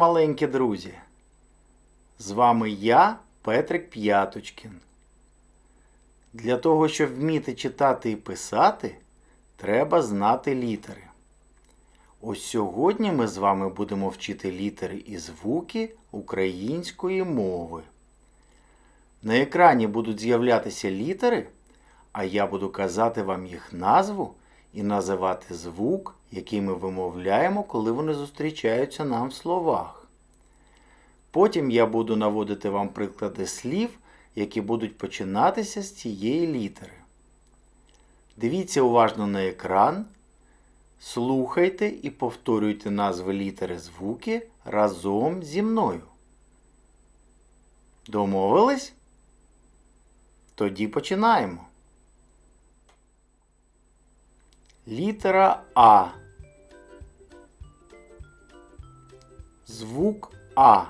маленькі друзі! З вами я, Петрик П'яточкін. Для того, щоб вміти читати і писати, треба знати літери. Ось сьогодні ми з вами будемо вчити літери і звуки української мови. На екрані будуть з'являтися літери, а я буду казати вам їх назву і називати звук, який ми вимовляємо, коли вони зустрічаються нам в словах. Потім я буду наводити вам приклади слів, які будуть починатися з цієї літери. Дивіться уважно на екран, слухайте і повторюйте назви літери звуки разом зі мною. Домовились? Тоді починаємо. Літера А. Звук А.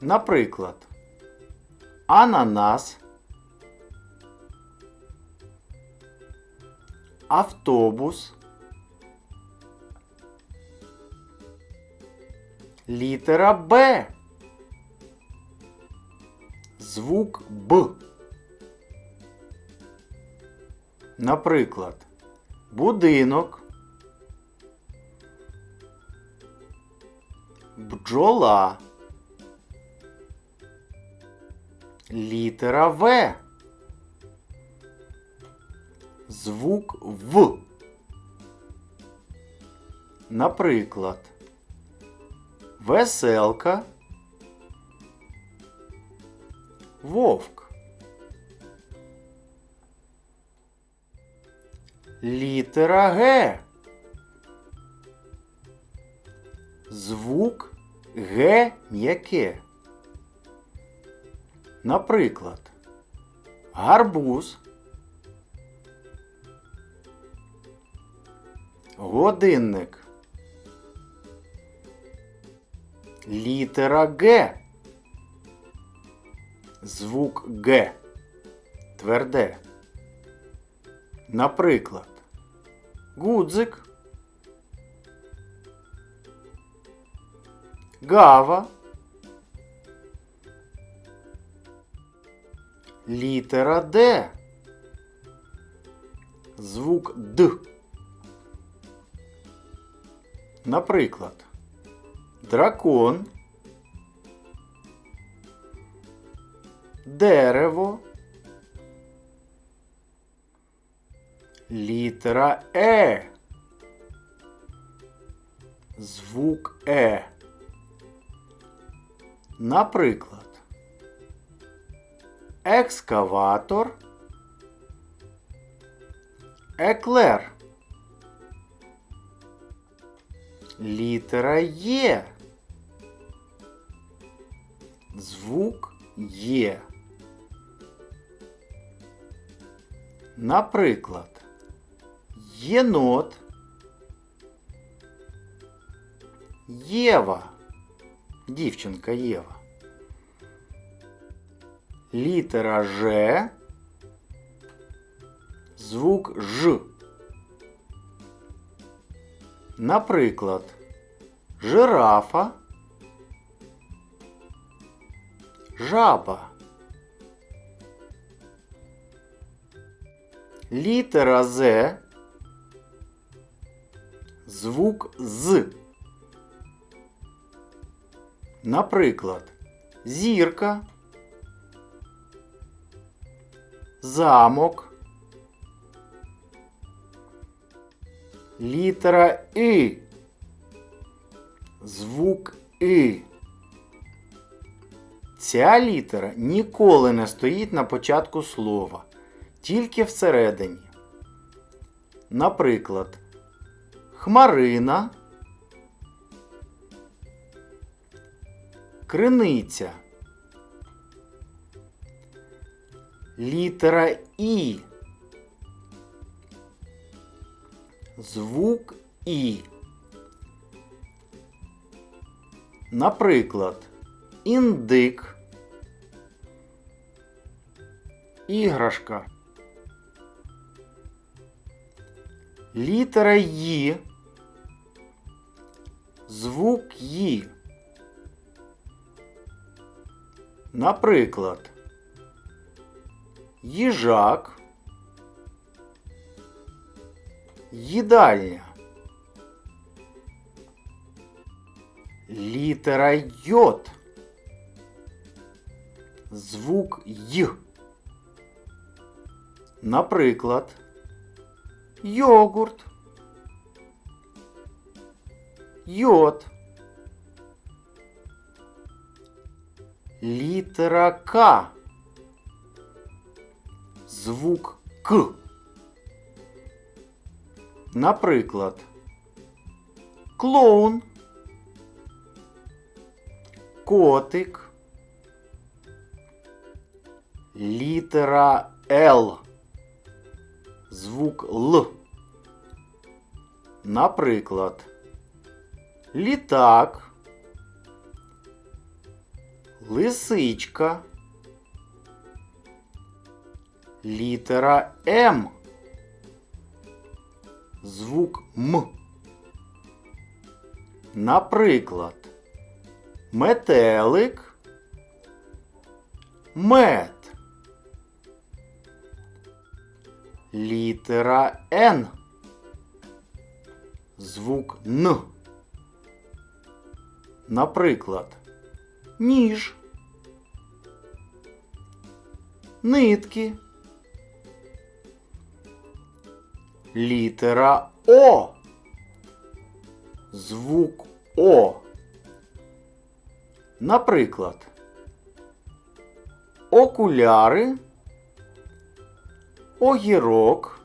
Наприклад, ананас, автобус, літера Б. Звук Б. Наприклад, будинок, бджола, літера В. Звук В. Наприклад, веселка, вовк. Літера Г. Звук Г м'яке. Наприклад, гарбуз, годинник. Літера Г. Звук Г. Тверде. Наприклад, гудзик, гава, літера Д, звук Д. Наприклад, дракон, дерево. Літера Е. Звук Е. Наприклад, екскаватор, еклер. Літера Є. Звук Є. Наприклад, єнот, Єва, дівчинка Єва. Літера Ж, звук Ж. Наприклад, жирафа, жаба. Літера З. Звук З. Наприклад, зірка, замок, літера И. Звук И. Ця літера ніколи не стоїть на початку слова тільки всередині. Наприклад, хмарина, криниця, літера І, звук І. Наприклад, індик, іграшка. Літера Ї. звук Ї. Наприклад, їжак, їдальня. Літера Йод. Звук Й. Наприклад, йогурт, йод. Літера К. Звук К. Наприклад, клоун, котик, літера Л. Звук Л. Наприклад, літак, лисичка, літера М. Звук М. Наприклад, метелик, мед. Літера Н. Звук Н. Наприклад, ніж, нитки. Літера О. Звук О. Наприклад, окуляри, огірок,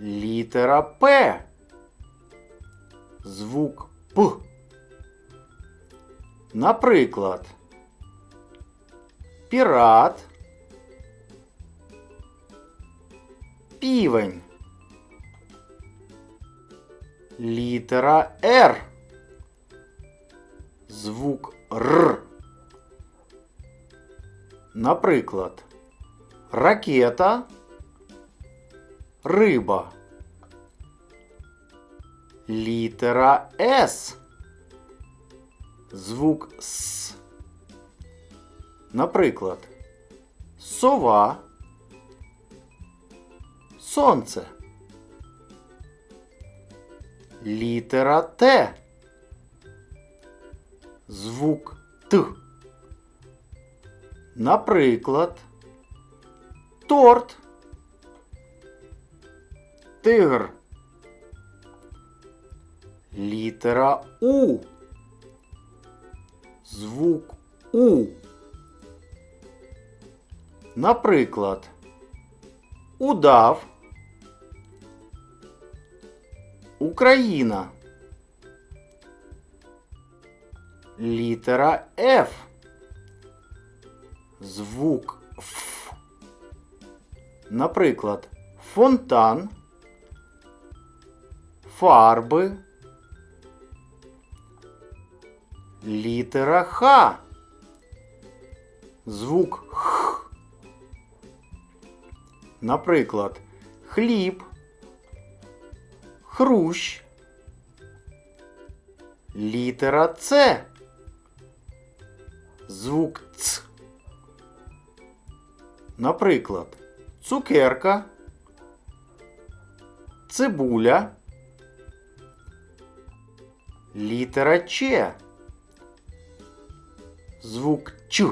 літера П. Звук П. Наприклад, пірат, півень. Літера Р. Звук Р. Наприклад, ракета, риба. Літера С. Звук С. Наприклад, сова, сонце. Літера Т. Звук Т. Наприклад, торт. Тигр. Літера У. Звук У. Наприклад, удав. Україна. Літера Ф. Звук Ф. Наприклад, фонтан, фарби. Літера Х. Звук Х. Наприклад, хліб, хрущ. Літера С. Звук Ц. Наприклад, цукерка, цибуля, літера Ч. Звук Ч.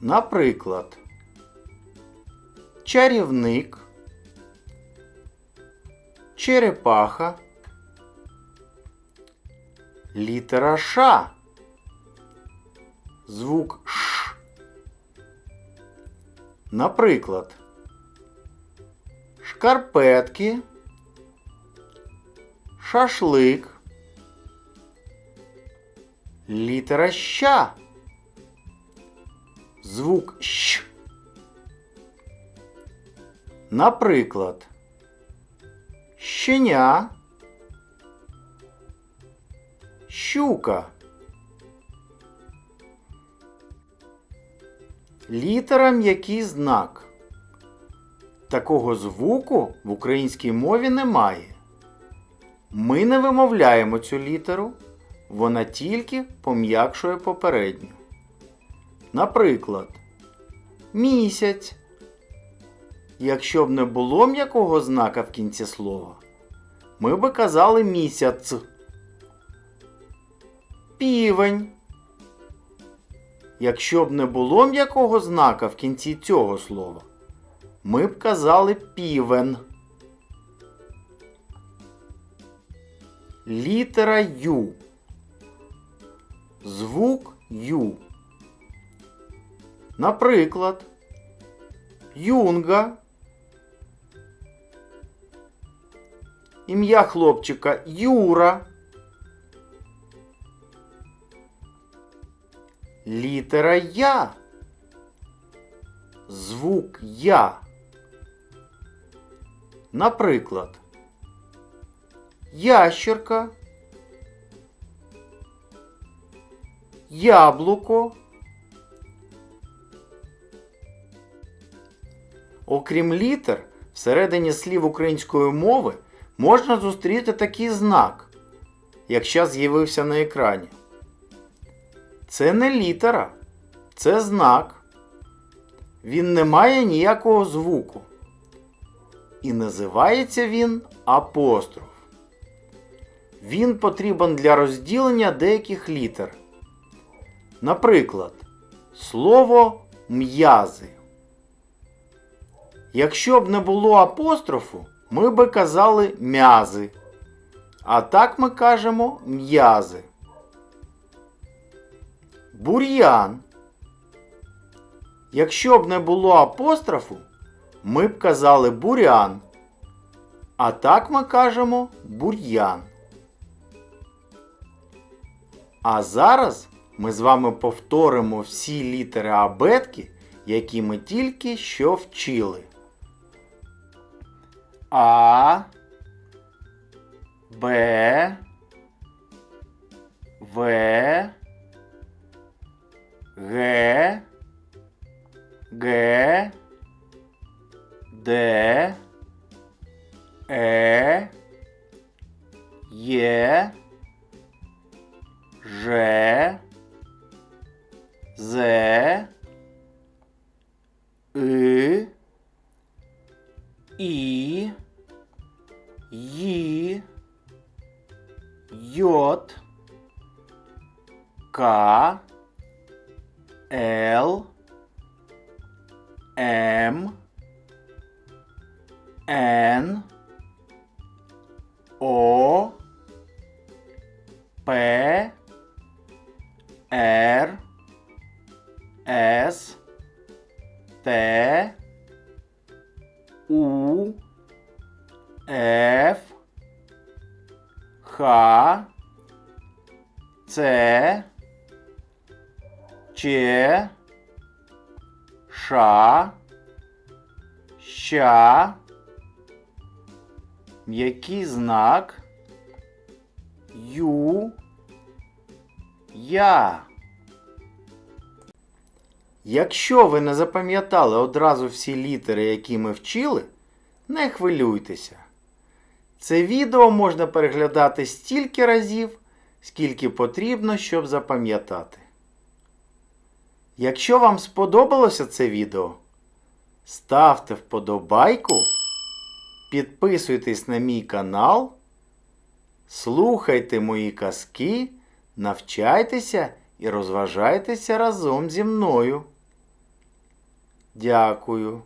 Наприклад, чарівник, черепаха, літера Ш. Звук Ш. Наприклад, шкарпетки, шашлик, літера Щ. Звук Щ. Наприклад, щеня, щука. Літера м'який знак. Такого звуку в українській мові немає. Ми не вимовляємо цю літеру, вона тільки пом'якшує попередню. Наприклад, місяць. Якщо б не було м'якого знака в кінці слова, ми би казали місяць. Півень. Якщо б не було м'якого знака в кінці цього слова, ми б казали півен. Літера Ю. Звук Ю. Наприклад, Юнга. Ім'я хлопчика Юра. Літера Я. Звук Я. Наприклад, ящерка, яблуко. Окрім літер, всередині слів української мови можна зустріти такий знак, як зараз з'явився на екрані. Це не літера, це знак. Він не має ніякого звуку. І називається він апостроф. Він потрібен для розділення деяких літер. Наприклад, слово м'язи. Якщо б не було апострофу, ми би казали м'язи. А так ми кажемо м'язи. Бур'ян. Якщо б не було апострофу, ми б казали бурян. А так ми кажемо бур'ян. А зараз ми з вами повторимо всі літери абетки, які ми тільки що вчили. А, Б, В, Г, Г, Д, Ц, Ч, Ш, Щ, м'який знак Ю, Я. Якщо ви не запам'ятали одразу всі літери, які ми вчили, не хвилюйтеся. Це відео можна переглядати стільки разів, скільки потрібно, щоб запам'ятати. Якщо вам сподобалося це відео, ставте вподобайку, підписуйтесь на мій канал, слухайте мої казки, навчайтеся і розважайтеся разом зі мною. Дякую.